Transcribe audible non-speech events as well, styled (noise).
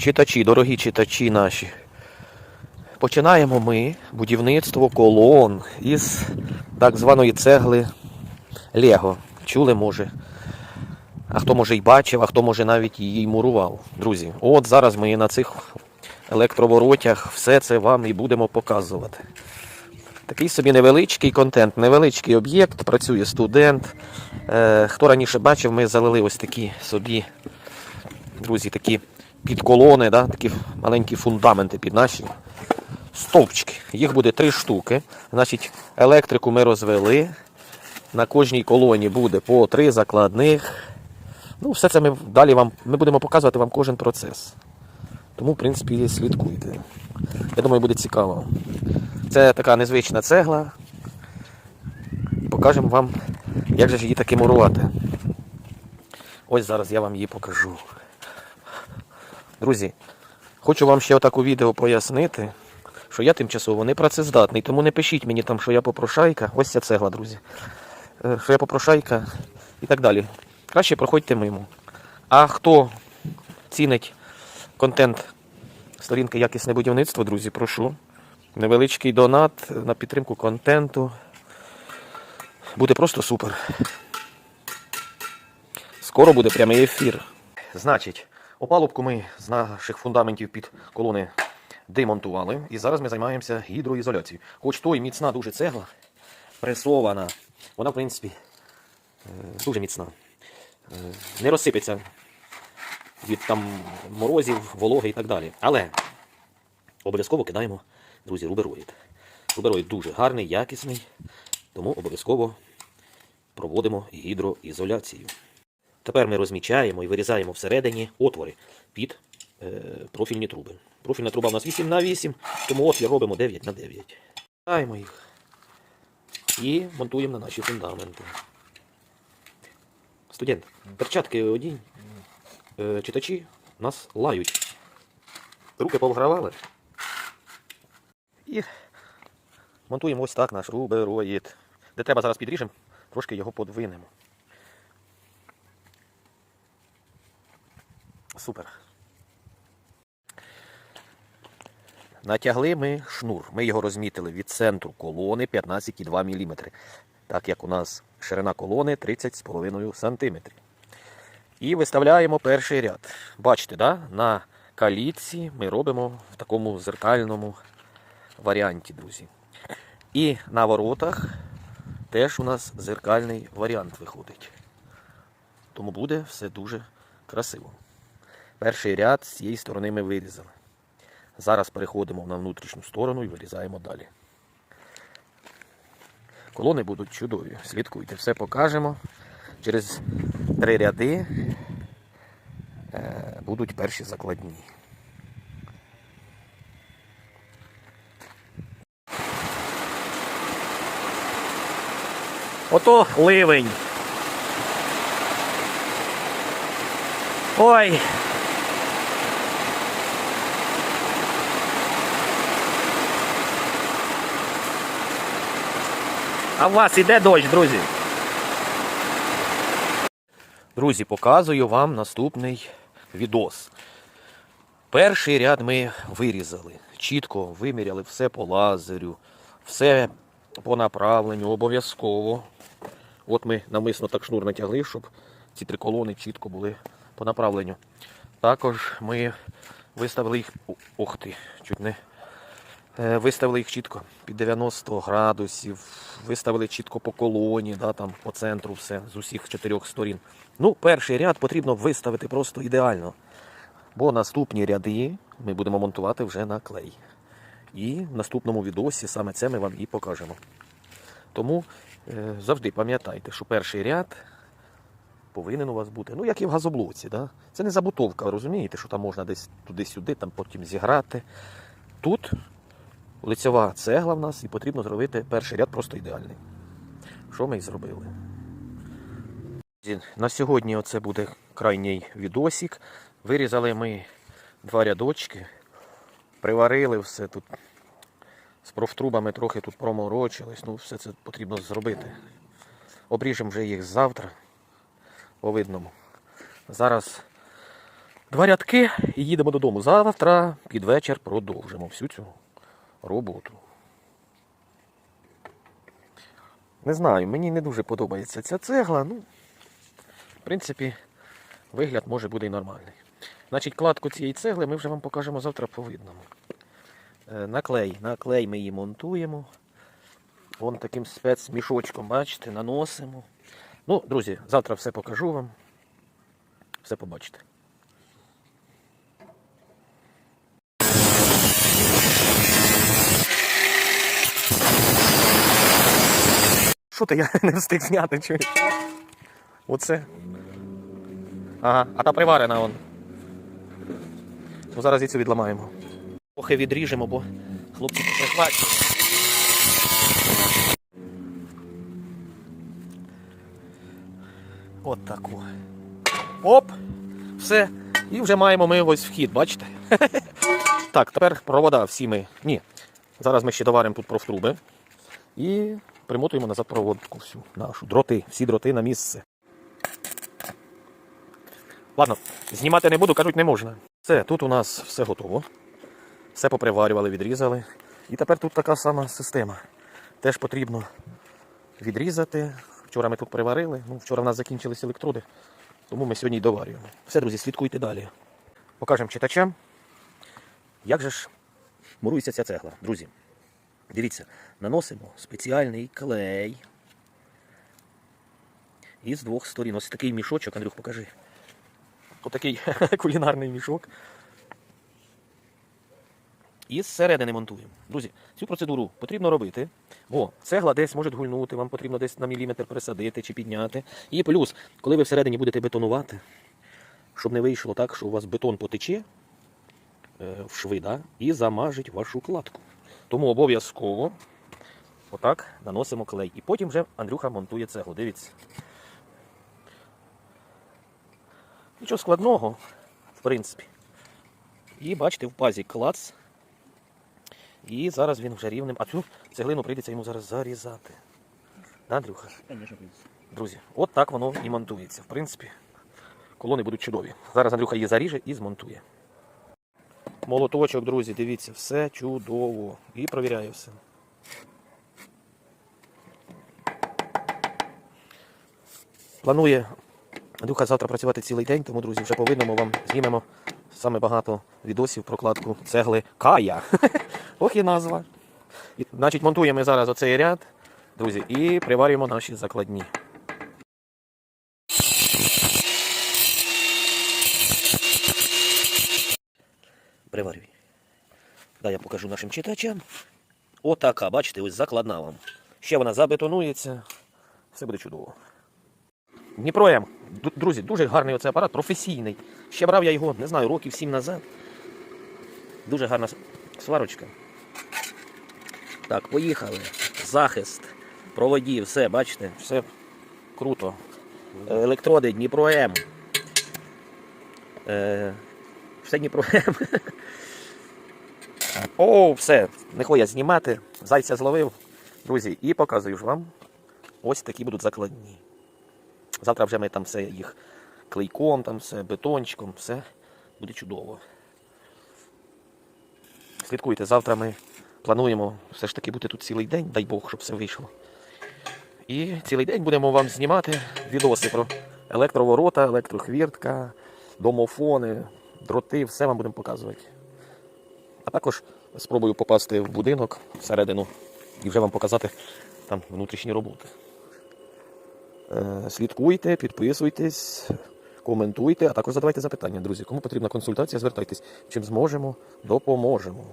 читачі, дорогі читачі наші. Починаємо ми будівництво колон із так званої цегли Лего. Чули, може? А хто може й бачив, а хто може навіть її мурував. Друзі, от зараз ми на цих електроворотях все це вам і будемо показувати. Такий собі невеличкий контент, невеличкий об'єкт, працює студент. Е, хто раніше бачив, ми залили ось такі собі, друзі, такі підколони, да? такі маленькі фундаменти під наші стовпчики. Їх буде три штуки. Значить, електрику ми розвели. На кожній колоні буде по три закладних. Ну, все це ми далі вам ми будемо показувати вам кожен процес. Тому, в принципі, слідкуйте. Я думаю, буде цікаво. Це така незвична цегла. Покажемо вам, як же її таки мурувати. Ось зараз я вам її покажу. Друзі, хочу вам ще отак у відео пояснити, що я тимчасово не працездатний, тому не пишіть мені там, що я попрошайка. Ось ця цегла, друзі. Е, Що я попрошайка і так далі. Краще проходьте мимо. А хто цінить контент сторінки Якісне будівництво, друзі, прошу. Невеличкий донат на підтримку контенту. Буде просто супер. Скоро буде прямий ефір. Значить, опалубку ми з наших фундаментів під колони демонтували. І зараз ми займаємося гідроізоляцією. Хоч то і міцна дуже цегла, пресована. Вона, в принципі, е, дуже міцна. Е, Не розсипеться від там морозів, вологи і так далі. Але обов'язково кидаємо, друзі, рубероїд. Рубероїд дуже гарний, якісний, тому обов'язково проводимо гідроізоляцію. Тепер ми розмічаємо і вирізаємо всередині отвори під е, профільні труби. Профільна труба у нас 8 на 8, тому отвір робимо 9 на 9. Даємо їх і монтуємо на наші фундаменти. Студент, перчатки одінь. Е, читачі нас лають. Руки повгравали. І монтуємо ось так наш рубероїд. Де треба зараз підріжемо, трошки його подвинемо. Супер. Натягли ми шнур. Ми його розмітили від центру колони 15,2 мм. Так як у нас ширина колони 30,5 см. І виставляємо перший ряд. Бачите, да? на калітці ми робимо в такому зеркальному варіанті, друзі. І на воротах теж у нас зеркальний варіант виходить. Тому буде все дуже красиво. Перший ряд з цієї сторони ми вирізали. Зараз переходимо на внутрішню сторону і вирізаємо далі. Колони будуть чудові. Слідкуйте, все покажемо. Через три ряди е, будуть перші закладні. Ото ливень. Ой. А у вас іде дощ, друзі. Друзі, показую вам наступний відос. Перший ряд ми вирізали. Чітко виміряли все по лазерю, все по направленню, обов'язково. От ми намисно так шнур натягли, щоб ці три колони чітко були по направленню. Також ми виставили їх. Ох ти, чуть не. Е, Виставили їх чітко під 90 градусів, виставили чітко по колоні, да, там, по центру все з усіх чотирьох сторін. Ну, перший ряд потрібно виставити просто ідеально. Бо наступні ряди ми будемо монтувати вже на клей. І в наступному відосі саме це ми вам і покажемо. Тому е, завжди пам'ятайте, що перший ряд повинен у вас бути, ну як і в газоблоці. Да? Це не забутовка, розумієте, що там можна десь туди-сюди, там потім зіграти. Тут лицьова цегла в нас і потрібно зробити перший ряд просто ідеальний. Що ми і зробили. На сьогодні оце буде крайній відосик. Вирізали ми два рядочки, приварили все тут. З профтрубами трохи тут проморочились, ну все це потрібно зробити. Обріжемо вже їх завтра по видному. Зараз Два рядки і їдемо додому. Завтра під вечір продовжимо всю цю роботу. Не знаю, мені не дуже подобається ця цегла. Ну, в принципі, вигляд може буде і нормальний. Значить, кладку цієї цегли ми вже вам покажемо завтра по видному. Е. Наклей ми її монтуємо. Вон таким спецмішочком, бачите, наносимо. Ну, друзі, завтра все покажу вам. Все побачите. Що ти я (laughs) не встиг зняти, чуєш? Оце. Ага, а та приварена вон. Ну зараз і цю відламаємо. Трохи відріжемо, бо хлопці прихвачують. От таку. Оп! Все. І вже маємо ми ось вхід, бачите? (laughs) так, тепер провода всі ми. Ні. Зараз ми ще доваримо тут профтруби. І примотуємо назад проводку всю нашу. Дроти, всі дроти на місце. Ладно, знімати не буду, кажуть, не можна. Все, тут у нас все готово. Все поприварювали, відрізали. І тепер тут така сама система. Теж потрібно відрізати. Вчора ми тут приварили. Ну, вчора в нас закінчились електроди, тому ми сьогодні й доварюємо. Все, друзі, слідкуйте далі. Покажемо читачам, як же ж мурується ця цегла. Друзі, дивіться, наносимо спеціальний клей. І з двох сторін. Ось такий мішочок, Андрюх, покажи. Отакий (laughs) кулінарний мішок. І зсередини монтуємо. Друзі, цю процедуру потрібно робити, бо цегла десь може гульнути, вам потрібно десь на міліметр присадити чи підняти. І плюс, коли ви всередині будете бетонувати, щоб не вийшло так, що у вас бетон потече е, в шви да, і замажить вашу кладку. Тому обов'язково отак наносимо клей. І потім вже Андрюха монтує цеглу. Дивіться. Нічого складного, в принципі. І бачите, в пазі клац. І зараз він вже рівним. А цю цеглину прийдеться йому зараз зарізати. Да, Андрюха? Друзі, от так воно і монтується. В принципі, колони будуть чудові. Зараз Андрюха її заріже і змонтує. Молоточок, друзі, дивіться, все чудово. І провіряю все. Планує Андрюха завтра працювати цілий день, тому, друзі, вже повинно вам знімемо саме багато відосів про кладку цегли Кая. (laughs) Ох і назва. Значить, монтуємо зараз оцей ряд, друзі, і приварюємо наші закладні. Дай я покажу нашим читачам. Отака, бачите, ось закладна вам. Ще вона забетонується. Все буде чудово. Дніпро М. Друзі, дуже гарний оцей апарат, професійний. Ще брав я його, не знаю, років сім назад. Дуже гарна сварочка. Так, поїхали. Захист, проводів, все, бачите, все круто. Е, Електроди, Дніпро М. Е, все Дніпро М. (laughs) О, все, не хочу я знімати. Зайця зловив. Друзі, і показую ж вам. Ось такі будуть закладні. Завтра вже ми там все їх клейком, там все, бетончиком, все буде чудово. Слідкуйте, завтра ми плануємо все ж таки бути тут цілий день, дай Бог, щоб все вийшло. І цілий день будемо вам знімати відоси про електроворота, електрохвіртка, домофони, дроти, все вам будемо показувати. А також спробую попасти в будинок всередину і вже вам показати там внутрішні роботи. Е, Слідкуйте, підписуйтесь, коментуйте, а також задавайте запитання, друзі. Кому потрібна консультація, звертайтесь. Чим зможемо, допоможемо.